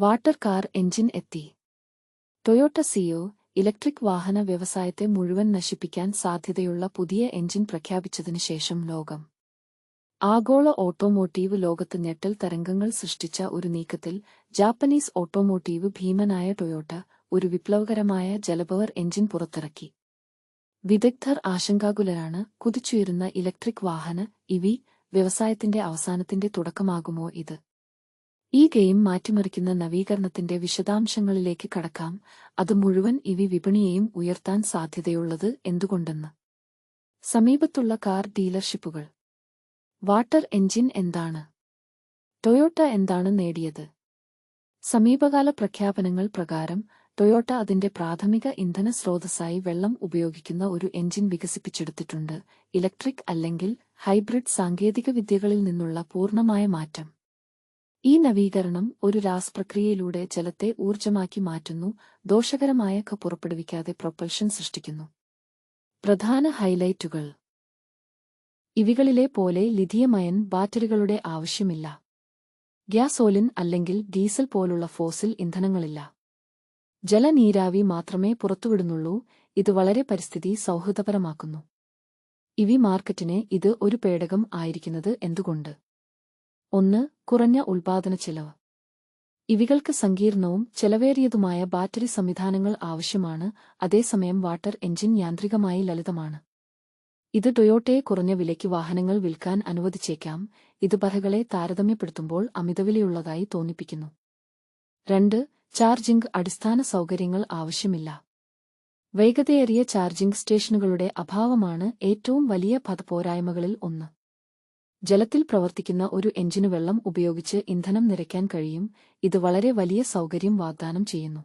Water car engine എത്തി. Toyota സിയോ electric വാഹന വ്യവസായത്തെ മുഴുവൻ നശിപ്പിക്കാൻ സാധ്യതയുള്ള പുതിയ എഞ്ചിൻ പ്രഖ്യാപിച്ചതിനു ശേഷം ലോകം. ആഗോള ഓട്ടോമോട്ടീവ് ലോകത്ത് ഞെട്ടൽ തരംഗങ്ങൾ സൃഷ്ടിച്ച ഒരു നീക്കത്തിൽ ജാപ്പനീസ് ഓട്ടോമോട്ടീവ് ഭീമനായ ടൊയോട്ട ഒരു വിപ്ലവകരമായ ജലപവർ എഞ്ചിൻ പുറത്തിറക്കി. വിദഗ്ധർ ആശങ്കാകുലരാണ് കുതിച്ചുയരുന്ന ഇലക്ട്രിക് വാഹന ഇവി വ്യവസായത്തിന്റെ അവസാനത്തിന്റെ തുടക്കമാകുമോ ഇത്? ഈ ഗെയിം മാറ്റിമറിക്കുന്ന നവീകരണത്തിന്റെ വിശദാംശങ്ങളിലേക്ക് കടക്കാം. അത് മുഴുവൻ ഇവി വിപണിയെയും ഉയർത്താൻ സാധ്യതയുള്ളത് എന്തുകൊണ്ടെന്ന്. സമീപത്തുള്ള കാർ ഡീലർഷിപ്പുകൾ. വാട്ടർ എഞ്ചിൻ എന്താണ്? ടൊയോട്ട എന്താണ് നേടിയത്? സമീപകാല പ്രഖ്യാപനങ്ങൾ പ്രകാരം ടൊയോട്ട അതിന്റെ പ്രാഥമിക ഇന്ധന സ്രോതസ്സായി വെള്ളം ഉപയോഗിക്കുന്ന ഒരു എഞ്ചിൻ വികസിപ്പിച്ചെടുത്തിട്ടുണ്ട്. ഇലക്ട്രിക് അല്ലെങ്കിൽ ഹൈബ്രിഡ് സാങ്കേതിക വിദ്യകളിൽ നിന്നുള്ള പൂർണമായ മാറ്റം. ഈ നവീകരണം ഒരു രാസപ്രക്രിയയിലൂടെ ജലത്തെ ഊർജമാക്കി മാറ്റുന്നു ദോഷകരമായ ക പുറപ്പെടുവിക്കാതെ പ്രൊപ്പൽഷൻ സൃഷ്ടിക്കുന്നു. പ്രധാന ഹൈലൈറ്റുകൾ. ഇവികളിലെ പോലെ ലിഥിയമയൻ ബാറ്ററികളുടെ ആവശ്യമില്ല. ഗ്യാസോലിൻ അല്ലെങ്കിൽ ഡീസൽ പോലുള്ള ഫോസിൽ ഇന്ധനങ്ങളില്ല. ജലനീരാവി മാത്രമേ പുറത്തുവിടുന്നുള്ളൂ ഇത് വളരെ പരിസ്ഥിതി സൗഹൃദപരമാക്കുന്നു. ഇവി മാർക്കറ്റിനെ ഇത് ഒരു പേടകം ആയിരിക്കുന്നത് എന്തുകൊണ്ട്? ഒന്ന് കുറഞ്ഞ ഉൽപാദന ചെലവ്. ഇവികൾക്ക് സങ്കീർണവും ചെലവേറിയതുമായ ബാറ്ററി സംവിധാനങ്ങൾ ആവശ്യമാണ്. അതേസമയം വാട്ടർ എഞ്ചിൻ യാന്ത്രികമായി ലളിതമാണ്. ഇത് ടൊയോട്ടയെ കുറഞ്ഞ വിലയ്ക്ക് വാഹനങ്ങൾ വിൽക്കാൻ അനുവദിച്ചേക്കാം. ഇത് ബഹകളെ താരതമ്യപ്പെടുത്തുമ്പോൾ അമിതവിലയുള്ളതായി തോന്നിപ്പിക്കുന്നു. രണ്ട് ചാർജിംഗ് അടിസ്ഥാന സൗകര്യങ്ങൾ ആവശ്യമില്ല. വേഗതയേറിയ ചാർജിംഗ് സ്റ്റേഷനുകളുടെ അഭാവമാണ് ഏറ്റവും വലിയ പദപോരായ്മകളിൽ ഒന്ന്. ജലത്തിൽ പ്രവർത്തിക്കുന്ന ഒരു എഞ്ചിന് വെള്ളം ഉപയോഗിച്ച് ഇന്ധനം നിറയ്ക്കാൻ കഴിയും. ഇത് വളരെ വലിയ സൗകര്യം വാഗ്ദാനം ചെയ്യുന്നു.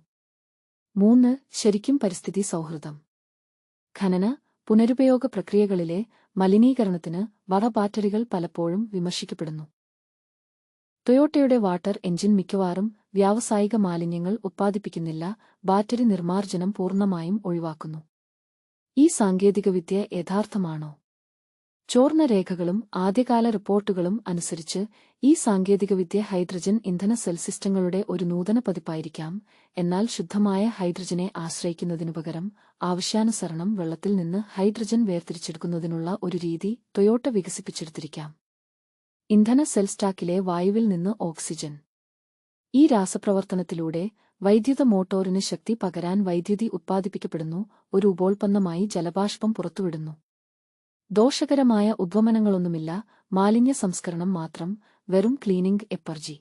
മൂന്ന് ശരിക്കും പരിസ്ഥിതി സൗഹൃദം. ഖനന പുനരുപയോഗ പ്രക്രിയകളിലെ മലിനീകരണത്തിന് വറ ബാറ്ററികൾ പലപ്പോഴും വിമർശിക്കപ്പെടുന്നു. ടൊയോട്ടയുടെ വാട്ടർ എഞ്ചിൻ മിക്കവാറും വ്യാവസായിക മാലിന്യങ്ങൾ ഉത്പാദിപ്പിക്കുന്നില്ല. ബാറ്ററി നിർമ്മാർജനം പൂർണമായും ഒഴിവാക്കുന്നു. ഈ സാങ്കേതികവിദ്യ യഥാർത്ഥമാണോ? ചോർന്ന രേഖകളും ആദ്യകാല റിപ്പോർട്ടുകളും അനുസരിച്ച് ഈ സാങ്കേതികവിദ്യ ഹൈഡ്രജൻ ഇന്ധന സെൽ സിസ്റ്റങ്ങളുടെ ഒരു നൂതന പതിപ്പായിരിക്കാം. എന്നാൽ ശുദ്ധമായ ഹൈഡ്രജനെ ആശ്രയിക്കുന്നതിനു പകരം ആവശ്യാനുസരണം വെള്ളത്തിൽ നിന്ന് ഹൈഡ്രജൻ വേർതിരിച്ചെടുക്കുന്നതിനുള്ള ഒരു രീതി ടൊയോട്ട വികസിപ്പിച്ചെടുത്തിരിക്കാം. ഇന്ധന സെൽ സ്റ്റാക്കിലെ വായുവിൽ നിന്ന് ഓക്സിജൻ. ഈ രാസപ്രവർത്തനത്തിലൂടെ വൈദ്യുത മോട്ടോറിന് ശക്തി പകരാൻ വൈദ്യുതി ഉത്പാദിപ്പിക്കപ്പെടുന്നു ഒരു ഉപോൽപ്പന്നമായി ജലബാഷ്പം പുറത്തുവിടുന്നു. ദോഷകരമായ ഉദ്വമനങ്ങളൊന്നുമില്ല. മാലിന്യ സംസ്കരണം മാത്രം വെറും ക്ലീനിംഗ് എപ്പർജി.